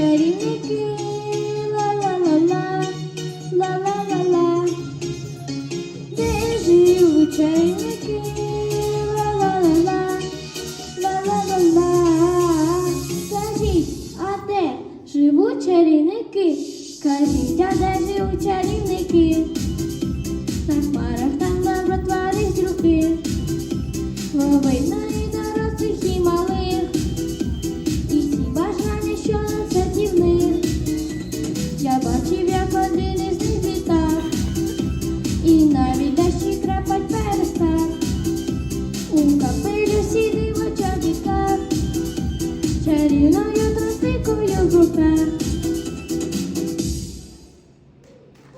чарівники, ла, ла, де живуть чарівники, ла-ла-ла-ла, живу, чарівники? Кажіть, а живуть чарівники? На хмарах там набратвались руки, ловить на escutar.